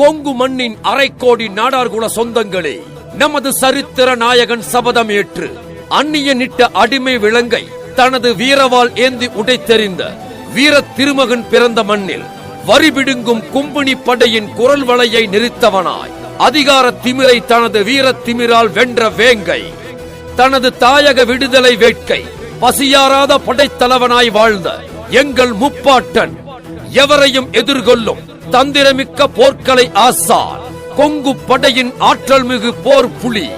கொங்கு மண்ணின் அரைக்கோடி நாடார்குல சொந்தங்களே நமது சரித்திர நாயகன் சபதம் ஏற்று அந்நிய நிட்ட அடிமை விலங்கை தனது வீரவால் ஏந்தி உடைத்தெறிந்த வீர திருமகன் பிறந்த மண்ணில் வரிபிடுங்கும் கும்பினி படையின் குரல் வலையை நிறுத்தவனாய் அதிகார திமிரை தனது வீர திமிரால் வென்ற வேங்கை தனது தாயக விடுதலை வேட்கை பசியாராத படைத்தலைவனாய் வாழ்ந்த எங்கள் முப்பாட்டன் எவரையும் எதிர்கொள்ளும் தந்திரமிக்க போர்க்கலை ஆசான் கொங்கு படையின் ஆற்றல் மிகு போர் புலி.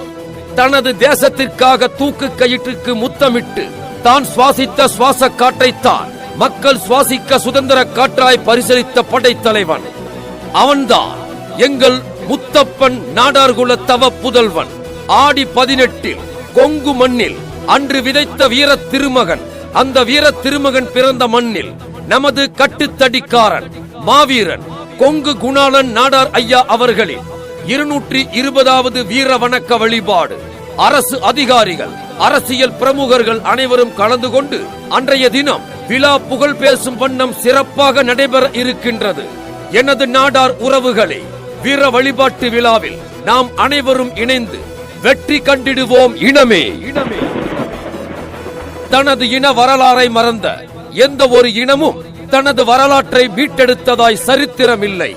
தனது தேசத்திற்காக தூக்கு கயிற்றுக்கு முத்தமிட்டு தான் சுவாசித்த சுவாச காற்றைத்தான் மக்கள் சுவாசிக்க சுதந்திர காற்றாய் பரிசளித்த படைத்தலைவன் அவன்தான் எங்கள் முத்தப்பன் நாடார்குல தவ புதல்வன். ஆடி பதினெட்டில் கொங்கு மண்ணில் அன்று விதைத்த வீர திருமகன். அந்த வீர திருமகன் பிறந்த மண்ணில் நமது கட்டுத்தடிக்காரன் மாவீரன் கொங்கு குணாளன் நாடார் ஐயா அவர்களின் இருநூற்றி இருபதாவது வீர வணக்க வழிபாடு. அரசு அதிகாரிகள் அரசியல் பிரமுகர்கள் அனைவரும் கலந்து கொண்டு அன்றைய தினம் விழா புகழ் பேசும் வண்ணம் சிறப்பாக நடைபெற இருக்கின்றது. எனது நாடார் உறவுகளே வீர வழிபாட்டு விழாவில் நாம் அனைவரும் இணைந்து வெற்றி கண்டிடுவோம் இனமே இனமே. தனது இன வரலாறை மறந்த எந்த ஒரு இனமும் தனது வரலாற்றை மீட்டெடுத்ததாய் சரித்திரமில்லை.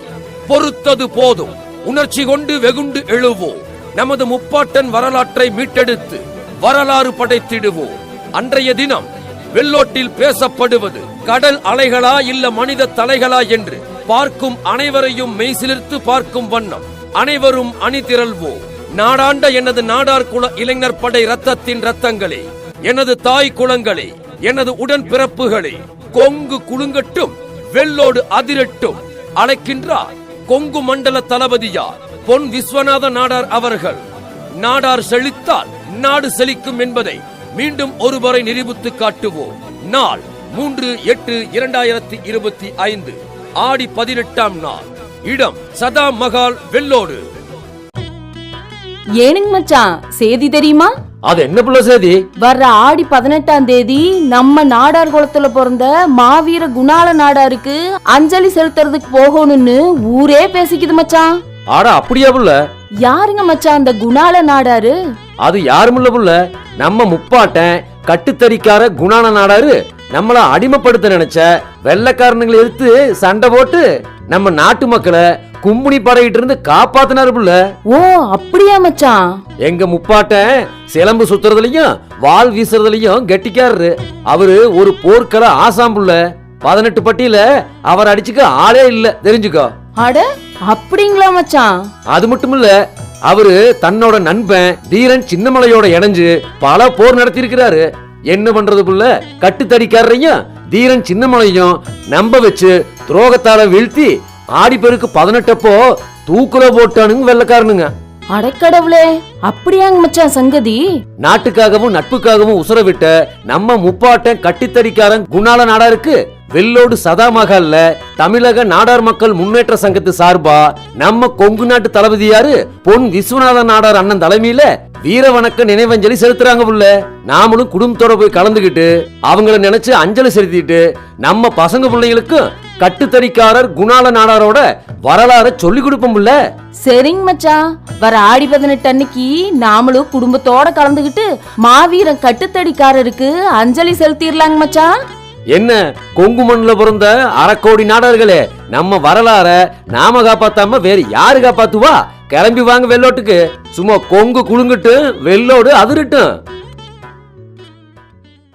பொறுத்தது போதும். உணர்ச்சி கொண்டு வெகுண்டு எழுவோம் நமது முப்பாட்டன் வரலாற்றை மீட்டெடுத்து வரலாறு படைத்திடுவோம் அன்றைய தினம் வெள்ளோட்டில் பேசப்படுவது கடல் அலைகளா இல்ல மனித தலைகளா என்று பார்க்கும் அனைவரையும் மெய்சிலிர்த்து பார்க்கும் வண்ணம். அனைவரும் அணி திரள்வோம் நாடாண்ட எனது நாடார் குல இளைஞர் படை ரத்தத்தின் ரத்தங்களே எனது தாய் குலங்களே. எனது உடன் பிறப்புகளை கொங்கு குலுங்கட்டும் வெள்ளோடு அதிரட்டும் அழைக்கின்றார் கொங்கு மண்டல தளபதியார் பொன் விஸ்வநாத நாடார் அவர்கள். நாடார் செழித்தால் நாடு செழிக்கும் என்பதை மீண்டும் ஒருமுறை நிரூபித்து காட்டுவோம். நாள் மூன்று எட்டு இரண்டாயிரத்தி இருபத்தி ஐந்து ஆடி பதினெட்டாம் நாள். இடம் சதா மகால் வெள்ளோடு. ஏனுங்க மச்சான் செய்தி தெரியுமா? அது என்ன புள்ள சேதி? வர்ற ஆடி பதினெட்டாம் தேதி நம்ம நாடார் குளத்துல பிறந்த மாவீர குணால நாடாருக்கு அஞ்சலி செலுத்துறதுக்கு போகணும்னு ஊரே பேசிக்குது மச்சான். ஆடா அப்படியா புள்ள? யாருங்க மச்சான் அந்த குணால நாடாரு? அது யாருமில்ல புள்ள. நம்ம முப்பாட்டன் கட்டுத்தறிக்கார குணான நாடாரு. நம்மள அடிமைப்படுத்த நினைச்ச வெள்ளக்காரனுங்களை எதிர்த்து சண்டை போட்டு நம்ம நாட்டு மக்களை கும்புனி படையிட்டு இருந்து காப்பாத்தினாரு புள்ள. ஓ அப்படியா மச்சான்? எங்க முப்பாட்டன் சிலம்பு சுத்துறதுலயும் வாள் வீசுறதுலயும் கெட்டிக்காரரு. அவரு ஒரு போர்க்கள ஆசாம் புள்ள. பதினெட்டு பட்டியல அவர் அடிச்சுக்க ஆளே இல்ல. தெரிஞ்சுக்கோ. அட அப்படிங்களா மச்சான்? அது மட்டும் இல்ல அவரு தன்னோட நண்பன் தீரன் சின்னமலையோட இணைஞ்சு பல போர் நடத்தியிருக்கிறாரு. என்ன பண்றது புள்ள? கட்டுத்தடிக்காரரையும் தீரன் சின்னமலையும் நம்ப வச்சு துரோகத்தால வீழ்த்தி ஆடிப்பெருக்கு பதினெட்டப்போ தூக்குல போட்டானுங்க வெள்ளக்காரனுங்க. அடக்கடவுளே அப்படியாங்க மச்சான் சங்கதி? நாட்டுக்காகவும் நட்புக்காகவும் உசுர விட்ட நம்ம முப்பாட்டன் கட்டித்தடிக்காரன் குணால நாடாருக்கு வெள்ளோடு சதா மகால்ல தமிழக நாடார் மக்கள் முன்னேற்ற சங்கத்து சார்பா நம்ம கொங்கு நாட்டு தளபதி யாரு? பொன் விஸ்வநாத நாடார் அண்ணன் தலைமையில வீர வணக்க நினைவஞ்சலி செலுத்துறாங்க புள்ள. நாமளும் குடும்பத்தோட போய் கலந்துகிட்டு அவங்கள நினைச்சு அஞ்சலி செலுத்திட்டு நம்ம பசங்க பிள்ளைங்களுக்கும் கட்டுத்தறிக்காரர் குணால நாடாரோட வரலாற சொல்லி கொடுப்போம் புள்ள சரிங்க மச்சான் வர ஆடி பதினெட்டு அன்னைக்கு நாமளும் குடும்பத்தோட கலந்துகிட்டு மாவீரன் கட்டுத்தடிக்காரருக்கு அஞ்சலி செலுத்திடலாங்க மச்சான் என்ன கொங்கு மண்ணுல பிறந்த அரைக்கோடி நாடர்களே நம்ம வரலாற நாம காப்பாத்தாம வேற யாரு காப்பாத்துவா? கிளம்பி வாங்க வெள்ளோட்டுக்கு. சும்மா கொங்கு குலுங்கட்டும் வெள்ளோடு அதிரட்டும்.